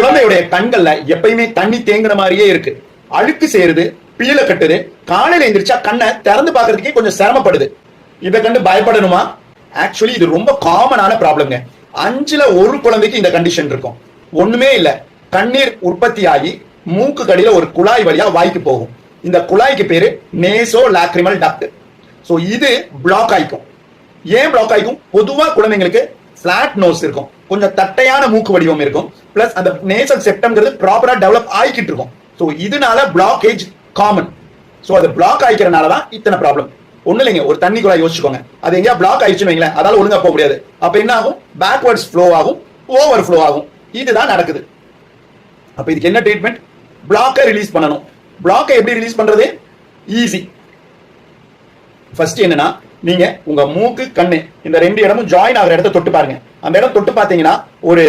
குழந்தையுடைய கண்கள்ல எப்பயுமே தண்ணி தேங்குற மாதிரியே இருக்கு. அழுக்கு சேருது பீல கட்டுது காலையில எந்திரிச்சா கண்ணை திறந்து பாக்குறதுக்கே கொஞ்சம் சிரமப்படுது. இதை கண்டு பயப்படணுமா? ஆக்சுவலி இது ரொம்ப காமனான ப்ராப்ளம்ங்க அஞ்சுல ஒரு குழந்தைக்கு இந்த கண்டிஷன் இருக்கும். ஒண்ணுமே இல்ல. கண்ணீர் உற்பத்தி ஆகி மூக்கு கடியில ஒரு குழாய் வழியா வாய்க்கு போகும். இந்த குழாய்க்கு பேரு நேசோ லாக்ரிமல் டக்ட் சோ இது பிளாக் ஆயிக்கும். ஏன் பிளாக் ஆயிக்கும்? பொதுவா குழந்தைங்களுக்கு பிளாட் நோஸ் இருக்கும். கொஞ்சம் தட்டையான மூக்கு வடிவம் இருக்கும். பிளஸ் அந்த நேசல் செப்டம்ங்கிறது ப்ராப்பரா டெவலப் ஆகிக்கிட்டு இருக்கும். ஸோ இதனால பிளாக்கேஜ் காமன் ஸோ அது பிளாக் ஆகிக்கிறனால தான் இத்தனை ப்ராப்ளம் ஒண்ணு இல்லைங்க ஒரு தண்ணி குழாய் யோசிச்சுக்கோங்க. அது எங்கேயா பிளாக் ஆயிடுச்சுன்னு வைங்களேன் அதால ஒழுங்கா போக முடியாது. அப்ப என்ன ஆகும்? பேக்வர்ட்ஸ் ஃப்ளோ ஆகும் ஓவர் ஃப்ளோ ஆகும். இதுதான் நடக்குது. அப்ப இதுக்கு என்ன ட்ரீட்மெண்ட் பிளாக்கை ரிலீஸ் பண்ணணும். பிளாக்கை எப்படி ரிலீஸ் பண்றது? ஈஸி ஃபர்ஸ்ட் என்னன்னா நீங்க உங்க மூக்கு கண்ணு இந்த ரெண்டு இடமும் ஜாயின் ஆகிற இடத்த தொட்டு பாருங்க. அந்த இடம் தொட்டு பார்த்தீங்கன்னா ஒரு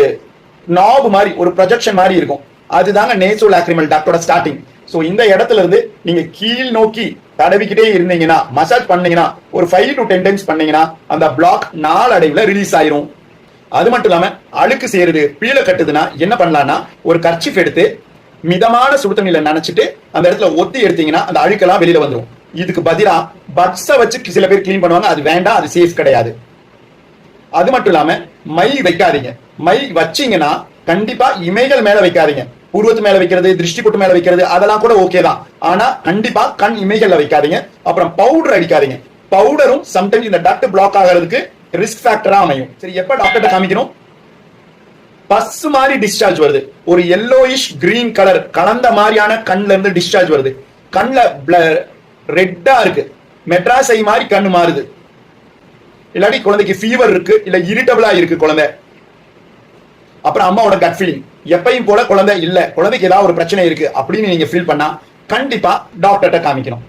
நாபு மாதிரி ஒரு ப்ரொஜெக்ஷன் மாதிரி இருக்கும். அதுதாங்க நேசோ லாக்ரிமல் டாக்டரோட ஸ்டார்டிங் ஸோ இந்த இடத்துல இருந்து நீங்க கீழ் நோக்கி தடவிக்கிட்டே இருந்தீங்கன்னா மசாஜ் பண்ணீங்கன்னா ஒரு ஃபைவ் டு டென் டைம்ஸ் பண்ணீங்கன்னா அந்த பிளாக் நாளடைவில் ரிலீஸ் ஆயிரும். அது மட்டும் இல்லாம அழுக்கு சேருது பீழ கட்டுதுன்னா என்ன பண்ணலாம்னா ஒரு கர்ச்சிஃப் எடுத்து மிதமான சுடுதண்ணியில் நினைச்சிட்டு அந்த இடத்துல ஒத்தி எடுத்தீங்கன்னா அந்த அழுக்கெல்லாம் வெளியில வந்துடும் இதுக்கு பதிலாக பட்ஸை வச்சு சில பேர் க்ளீன் பண்ணுவாங்க. அது வேண்டாம் அது சேஃப் கிடையாது. அது மட்டும் இல்லாம மை வைக்காதீங்க. மை வச்சீங்கன்னா கண்டிப்பா இமைகள் மேல வைக்காதீங்க. பூர்வத்து மேல வைக்கிறது திருஷ்டி கொட்டு மேல வைக்கிறது அதெல்லாம் கூட ஓகே தான். ஆனா கண்டிப்பா கண் இமைகள்ல வைக்காதீங்க. அப்புறம் பவுடர் அடிக்காதீங்க. பவுடரும் சம்டைம்ஸ் இந்த டக்ட் பிளாக் ஆகிறதுக்கு ரிஸ்க் ஃபேக்டரா அமையும். சரி எப்ப டாக்டர்கிட்ட காமிக்கணும்? பஸ் மாதிரி டிஸ்சார்ஜ் வருது. ஒரு எல்லோயிஷ் கிரீன் கலர் கலந்த மாதிரியான கண்ல இருந்து டிஸ்சார்ஜ் வருது. கண்ணுல ரெட்டா இருக்கு. மெட்ராசை மாதிரி கண்ணு மாறுது. இல்லாட்டி குழந்தைக்கு ஃபீவர் இருக்கு இல்ல இரிட்டபிளா இருக்கு குழந்தை. அப்புறம் அம்மாவோட கட் ஃபீலிங் எப்பையும் போல குழந்தை இல்ல. குழந்தைக்கு ஏதாவது ஒரு பிரச்சனை இருக்கு அப்படின்னு நீங்க ஃபீல் பண்ணா கண்டிப்பா டாக்டர்கிட்ட காமிக்கணும்.